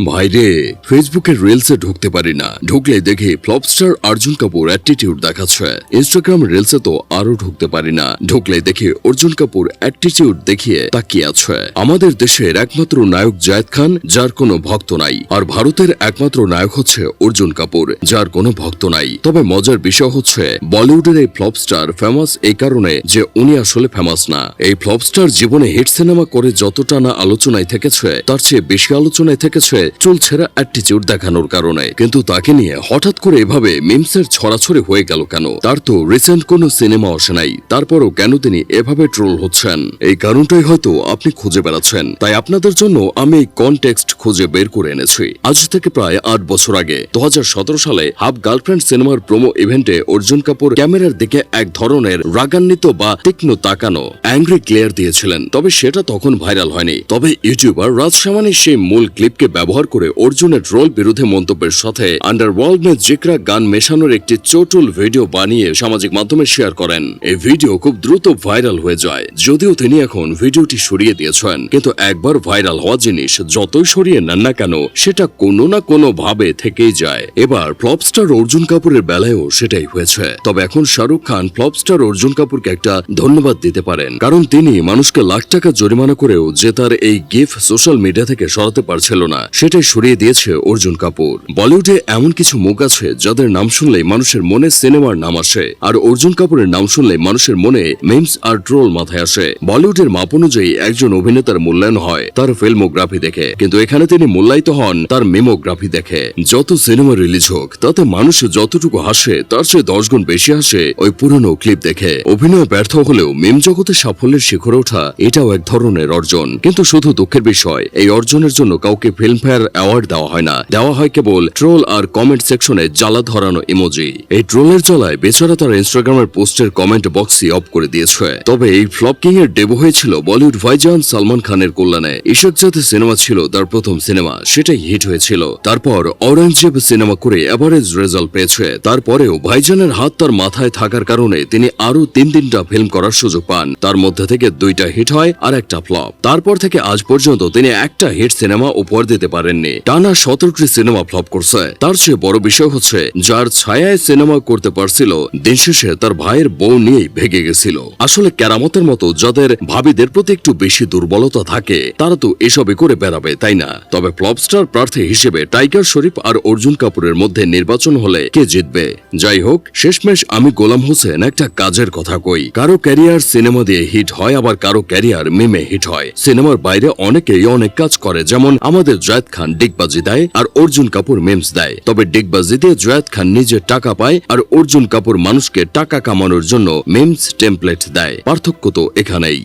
ভাইরে ফেসবুকের রিলসে ঢুকতে পারি না। ঢুকলে দেখি flop star Arjun Kapoor attitude দেখাচ্ছে। ইনস্টাগ্রাম রিলসে তো আরও ঢুকতে পারি না। ঢুকলে দেখি অর্জুন কাপুর অ্যাটিটিউড দেখিয়ে তাকিয়ে আছে। আমাদের দেশের একমাত্র নায়ক জায়েদ খান, যার কোনো ভক্ত নাই। আর ভারতের একমাত্র নায়ক হচ্ছে অর্জুন কাপুর যার কোনো ভক্ত নাই। তবে মজার বিষয় হচ্ছে, বলিউডের এই ফ্লপস্টার ফেমাস এই কারণে যে উনি আসলে ফেমাস না। এই ফ্লপস্টার জীবনে হিট সিনেমা করে যতটা না আলোচনায় থেকেছে, তার চেয়ে বেশি আলোচনায় থেকেছে চুলছেরা অ্যাটিটিউড দেখানোর কারণে। কিন্তু তাকে নিয়ে হঠাৎ করে এভাবে মিমসের ছড়াছড়ি হয়ে গেল কেন? তার তো রিসেন্ট কোনো সিনেমা আসে নাই। তারপরও কেন তিনি এভাবে ট্রোল হচ্ছেন? এই কারণটাই হয়তো আপনি খুঁজে বেড়াচ্ছেন। তাই আপনাদের জন্য আমি এই কনটেক্সট খুঁজে বের করে এনেছি। আজ থেকে প্রায় আট বছর আগে, দু হাজার সতেরো সালে হাফ গার্লফ্রেন্ড সিনেমার প্রোমো ইভেন্টে অর্জুন কাপুর ক্যামেরার দিকে এক ধরনের রাগান্বিত বা তীক্ষ্ণ তাকানো অ্যাংরি ক্লিয়ার দিয়েছিলেন। তবে সেটা তখন ভাইরাল হয়নি। তবে ইউটিউবার রাজ সামানি সেই মূল ক্লিপকে ব্যবহার করে অর্জুনের রোল বিরুদ্ধে মন্তব্যের সাথে আন্ডারওয়ার্ল্ড মে জিকরা গান মেশানোর একটি চটুল ভিডিও বানিয়ে সামাজিক মাধ্যমে শেয়ার করেন। এই ভিডিও খুব দ্রুত ভাইরাল হয়ে যায়, যদিও তিনি এখন ভিডিওটি সরিয়ে দিয়েছেন। কিন্তু একবার ভাইরাল হওয়া জিনিস যতই সরিয়ে নেন না কেন, সেটা কোনো না কোনো ভাবে থেকেই যায়। এবার ফ্লপস্টার অর্জুন কাপুরের বেলায়ও সেটাই হয়েছে। তবে এখন শাহরুখ খান ফ্লপস্টার অর্জুন কাপুরকে একটা ধন্যবাদ দিতে পারেন। কারণ তিনি মানুষকে লাখ টাকা জরিমানা করেও যে তার এই গিফট সোশ্যাল মিডিয়া থেকে সরাতে পারছিল না। সেটাই সরিয়ে দিয়েছে অর্জুন কাপুর। বলিউডে এমন কিছু মুখ আছে যাদের নাম শুনলেই মানুষের মনে সিনেমার নাম আসে, আর অর্জুন কাপুরের নাম শুনলে মানুষের মনে মেমস আর ট্রোল মাথায় আসে। বলিউডের মাপ অনুযায়ী একজন অভিনেতার মূল্যায়ন হয় তার ফিল্মোগ্রাফি দেখে, কিন্তু এখানে তিনি মূল্যায়িত হন তার মেমোগ্রাফি দেখে। যত সিনেমা রিলিজ হোক, তাতে মানুষ যতটুকু হাসে, তার চেয়ে দশ গুণ বেশি হাসে ওই পুরনো ক্লিপ দেখে। অভিনয় ব্যর্থ হলেও মেম জগতে সাফল্যের শিখরে ওঠা, এটাও এক ধরনের অর্জন। কিন্তু শুধু দুঃখের বিষয়, এই অর্জনের জন্য কাউকে ফিল্মফেয়ার অ্যাওয়ার্ড দেওয়া হয় না। দেওয়া হয় কেবল ট্রোল আর কমেন্ট সেকশনে জ্বালা ধরানো ইমোজি এই ট্রোলের জ্বালায় বেচারা তার ইনস্টাগ্রামের পোস্টের কমেন্ট বক্সই অফ করে দিয়েছে। তবে এই ফ্লপ কিং এর ডেবু হয়েছিল বলিউড ভাইজান সালমান খানের কল্যাণে। ইশাক জাতে সিনেমা ছিল তার প্রথম সিনেমা সেটাই হিট হয়েছিল। তারপর অরেঞ্জেব সিনেমা করে এভারেজ রেজাল্ট পেয়েছে। তারপরেও ভাইজানের হাত তার মাথায় থাকার কারণে তিনি আরও তিন তিনটা ফিল্ম করার সুযোগ পান। তার মধ্যে থেকে দুইটা হিট হয় আর একটা ফ্লপ তারপর থেকে আজ পর্যন্ত তিনি একটা হিট সিনেমা উপহার দিতে পারেননি। টানা সতেরোটি সিনেমা ফ্লপ করছে। তার চেয়ে বড় বিষয় হচ্ছে, যার ছায়ায় সিনেমা করতে পারছিল, দিন শেষে তার ভাইয়ের বউ নিয়েই ভেগে গেছিল। আসলে কেরামতের মতো যাদের ভাবিদের প্রতি একটু বেশি দুর্বলতা থাকে, তারা তো এসবই করে বেড়াবে, তাই না? তবে ফ্লপস্টার প্রার্থী হিসেবে টাইগার শরীফ আর অর্জুন কাপুরের মধ্যে নির্বাচন হলে কে জিতবে? যাই হোক, শেষমেশ আমি গোলাম হোসেন একটা কাজের কথা কই। কারও ক্যারিয়ার সিনেমা দিয়ে হিট হয়, আবার কারও ক্যারিয়ার মিমে হিট হয়। সিনেমার বাইরে অনেকেই অনেক কাজ করে, যেমন আমাদের জয়েদ খান ডিগবাজি দেয় আর অর্জুন কাপুর মেমস দেয়। তবে ডিগবাজি দিয়ে জয়াত খান নিজের টাকা পায় আর অর্জুন কাপুর মানুষকে টাকা কামানোর জন্য মেমস টেমপ্লেট দেয়। পার্থক্য তো এখানেই।